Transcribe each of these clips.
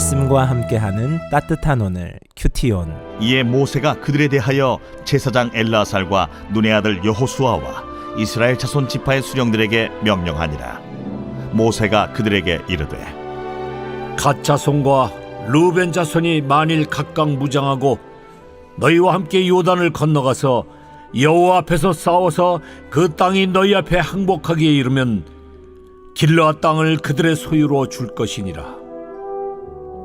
말씀과 함께하는 따뜻한 오늘 큐티온 이에 모세가 그들에 대하여 제사장 엘라살과 눈의 아들 여호수아와 이스라엘 자손 지파의 수령들에게 명령하니라 모세가 그들에게 이르되 갓 자손과 루벤 자손이 만일 각각 무장하고 너희와 함께 요단을 건너가서 여호와 앞에서 싸워서 그 땅이 너희 앞에 항복하기에 이르면 길르앗 땅을 그들의 소유로 줄 것이니라.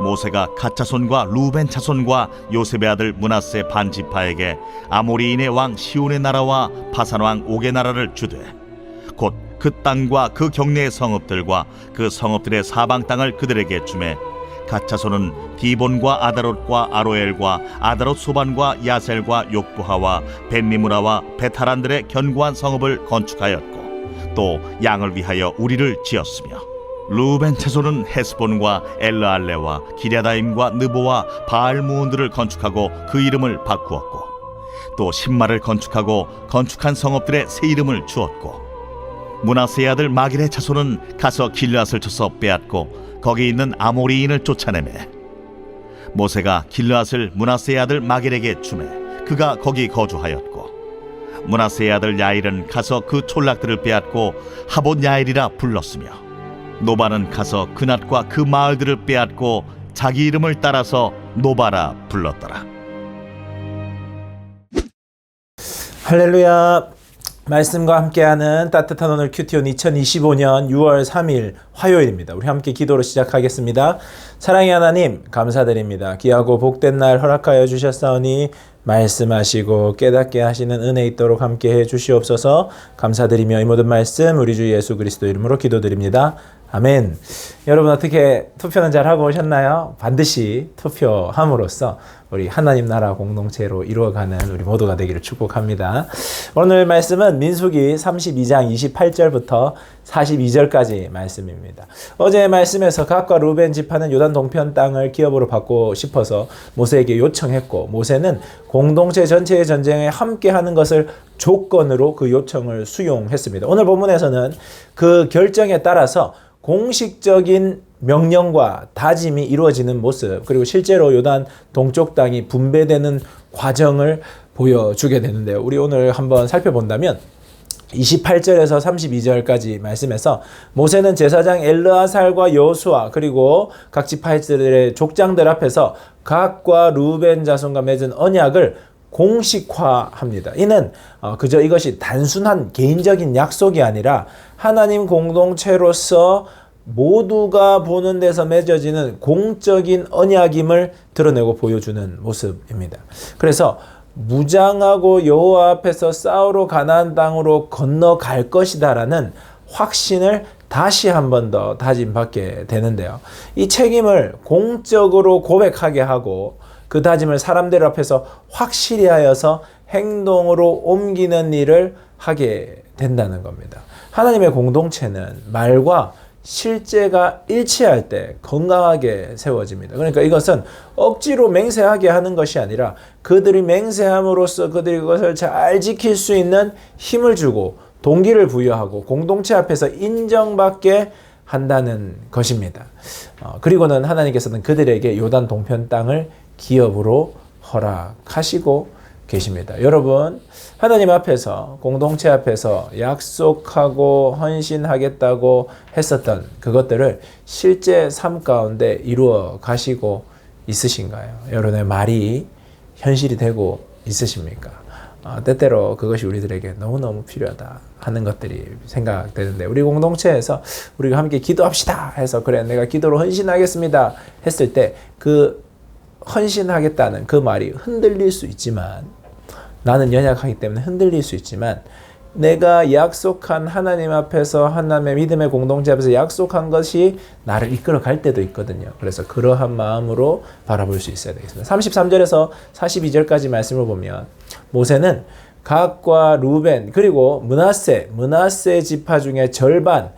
모세가 갓 자손과 루벤 자손과 요셉의 아들 문하세 반 지파에게 아모리인의 왕 시온의 나라와 바산 왕 옥의 나라를 주되 곧 그 땅과 그 경내의 성읍들과 그 성읍들의 사방 땅을 그들에게 주매 갓 자손은 디본과 아다롯과 아로엘과 아다롯 소반과 야셀과 욕부하와 벤니무라와 베타란들의 견고한 성읍을 건축하였고 또 양을 위하여 우리를 지었으며 루벤 자손은 헤스본과 엘르알레와 기랴다임과 느보와 바알무온들을 건축하고 그 이름을 바꾸었고 또 신마를 건축하고 건축한 성읍들의 새 이름을 주었고 문하세의 아들 마길의 자손은 가서 길르앗을 쳐서 빼앗고 거기 있는 아모리인을 쫓아내매 모세가 길르앗을 문하세의 아들 마길에게 주매 그가 거기 거주하였고 문하세의 아들 야일은 가서 그 촌락들을 빼앗고 하본 야일이라 불렀으며 노바는 가서 그낫과 그 마을들을 빼앗고 자기 이름을 따라서 노바라 불렀더라. 할렐루야 말씀과 함께하는 따뜻한 오늘 큐티온 2025년 6월 3일 화요일입니다. 우리 함께 기도로 시작하겠습니다. 사랑의 하나님 감사드립니다. 귀하고 복된 날 허락하여 주셨사오니 말씀하시고 깨닫게 하시는 은혜 있도록 함께 해 주시옵소서 감사드리며 이 모든 말씀 우리 주 예수 그리스도 이름으로 기도드립니다. 아멘. 여러분 어떻게 투표는 잘 하고 오셨나요? 반드시 투표함으로써 우리 하나님 나라 공동체로 이루어가는 우리 모두가 되기를 축복합니다. 오늘 말씀은 민수기 32장 28절부터 42절까지 말씀입니다. 어제 말씀에서 각과 루벤 지파는 요단 동편 땅을 기업으로 받고 싶어서 모세에게 요청했고 모세는 공동체 전체의 전쟁에 함께하는 것을 조건으로 그 요청을 수용했습니다. 오늘 본문에서는 그 결정에 따라서 공식적인 명령과 다짐이 이루어지는 모습 그리고 실제로 요단 동쪽 땅이 분배되는 과정을 보여주게 되는데요. 우리 오늘 한번 살펴본다면 28절에서 32절까지 말씀에서 모세는 제사장 엘르아살과 여호수아 그리고 각 지파들의 족장들 앞에서 각과 루벤 자손과 맺은 언약을 공식화합니다. 이는 어, 그저 이것이 단순한 개인적인 약속이 아니라 하나님 공동체로서 모두가 보는 데서 맺어지는 공적인 언약임을 드러내고 보여주는 모습입니다. 그래서 무장하고 여호와 앞에서 싸우러 가나안 땅으로 건너갈 것이다라는 확신을 다시 한 번 더 다짐받게 되는데요. 이 책임을 공적으로 고백하게 하고 그 다짐을 사람들 앞에서 확실히 하여서 행동으로 옮기는 일을 하게 된다는 겁니다. 하나님의 공동체는 말과 실제가 일치할 때 건강하게 세워집니다. 그러니까 이것은 억지로 맹세하게 하는 것이 아니라 그들이 맹세함으로써 그들이 그것을 잘 지킬 수 있는 힘을 주고 동기를 부여하고 공동체 앞에서 인정받게 한다는 것입니다. 어, 그리고는 하나님께서는 그들에게 요단 동편 땅을 기업으로 허락하시고 계십니다. 여러분, 하나님 앞에서, 공동체 앞에서 약속하고 헌신하겠다고 했었던 그것들을 실제 삶 가운데 이루어 가시고 있으신가요? 여러분의 말이 현실이 되고 있으십니까? 어, 때때로 그것이 우리들에게 너무너무 필요하다 하는 것들이 생각되는데 우리 공동체에서 우리가 함께 기도합시다 해서 그래 내가 기도로 헌신하겠습니다 했을 때 그 헌신하겠다는 그 말이 흔들릴 수 있지만 나는 연약하기 때문에 흔들릴 수 있지만 내가 약속한 하나님 앞에서 하나님의 믿음의 공동체 앞에서 약속한 것이 나를 이끌어 갈 때도 있거든요. 그래서 그러한 마음으로 바라볼 수 있어야 되겠습니다. 33절에서 42절까지 말씀을 보면 모세는 각과 루벤 그리고 문하세 문하세 지파 중에 절반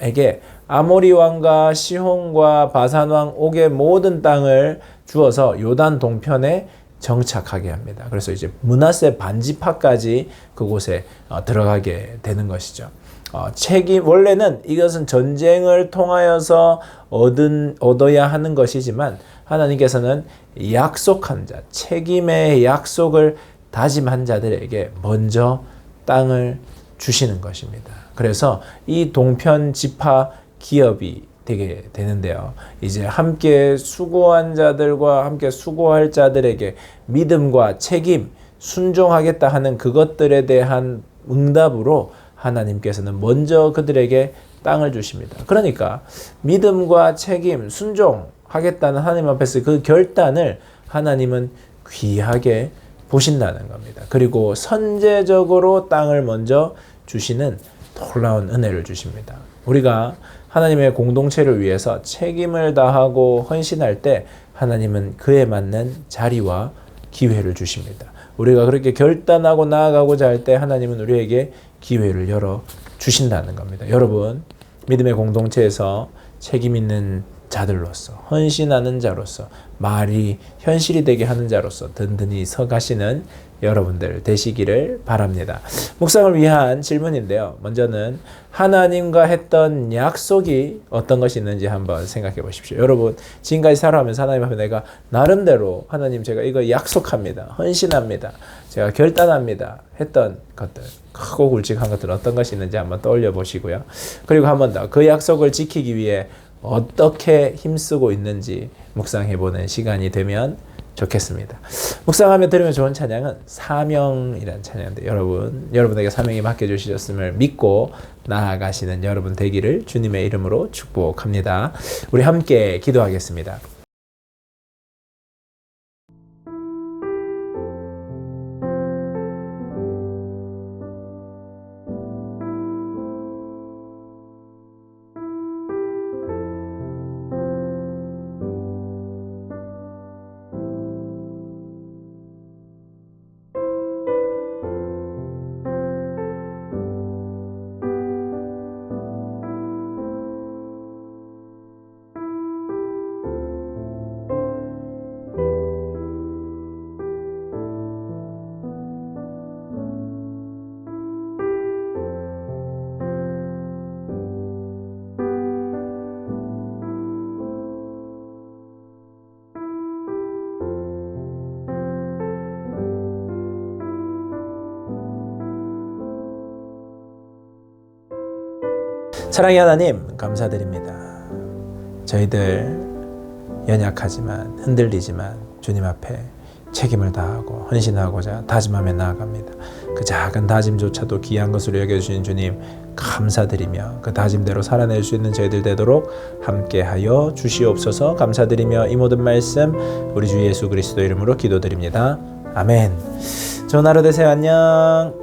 에게 아모리 왕과 시혼과 바산 왕 옥의 모든 땅을 주어서 요단 동편에 정착하게 합니다. 그래서 이제 문하세 반지파까지 그곳에 어, 들어가게 되는 것이죠. 어, 책임 원래는 이것은 전쟁을 통하여서 얻은 얻어야 하는 것이지만 하나님께서는 약속한 자, 책임의 약속을 다짐한 자들에게 먼저 땅을 주시는 것입니다. 그래서 이 동편 지파 기업이 되게 되는데요. 이제 함께 수고한 자들과 함께 수고할 자들에게 믿음과 책임, 순종하겠다 하는 그것들에 대한 응답으로 하나님께서는 먼저 그들에게 땅을 주십니다. 그러니까 믿음과 책임, 순종하겠다는 하나님 앞에서 그 결단을 하나님은 귀하게 보신다는 겁니다. 그리고 선제적으로 땅을 먼저 주시는 놀라운 은혜를 주십니다. 우리가 하나님의 공동체를 위해서 책임을 다하고 헌신할 때 하나님은 그에 맞는 자리와 기회를 주십니다. 우리가 그렇게 결단하고 나아가고자 할 때 하나님은 우리에게 기회를 열어 주신다는 겁니다. 여러분, 믿음의 공동체에서 책임 있는 자들로서 헌신하는 자로서 말이 현실이 되게 하는 자로서 든든히 서 가시는 여러분들 되시기를 바랍니다. 묵상을 위한 질문인데요. 먼저는 하나님과 했던 약속이 어떤 것이 있는지 한번 생각해 보십시오. 여러분, 지금까지 살아가면서 하나님 앞에 내가 나름대로 하나님 제가 이거 약속합니다. 헌신합니다. 제가 결단합니다. 했던 것들, 크고 굵직한 것들 어떤 것이 있는지 한번 떠올려 보시고요. 그리고 한 번 더 그 약속을 지키기 위해 어떻게 힘쓰고 있는지 묵상해 보는 시간이 되면 좋겠습니다. 묵상하며 들으면 좋은 찬양은 사명이라는 찬양인데 여러분 여러분에게 사명이 맡겨 주셨음을 믿고 나아가시는 여러분 되기를 주님의 이름으로 축복합니다. 우리 함께 기도하겠습니다. 사랑의 하나님 감사드립니다. 저희들 연약하지만 흔들리지만 주님 앞에 책임을 다하고 헌신하고자 다짐하며 나아갑니다. 그 작은 다짐조차도 귀한 것으로 여겨주신 주님 감사드리며 그 다짐대로 살아낼 수 있는 저희들 되도록 함께하여 주시옵소서 감사드리며 이 모든 말씀 우리 주 예수 그리스도 이름으로 기도드립니다. 아멘. 좋은 하루 되세요. 안녕.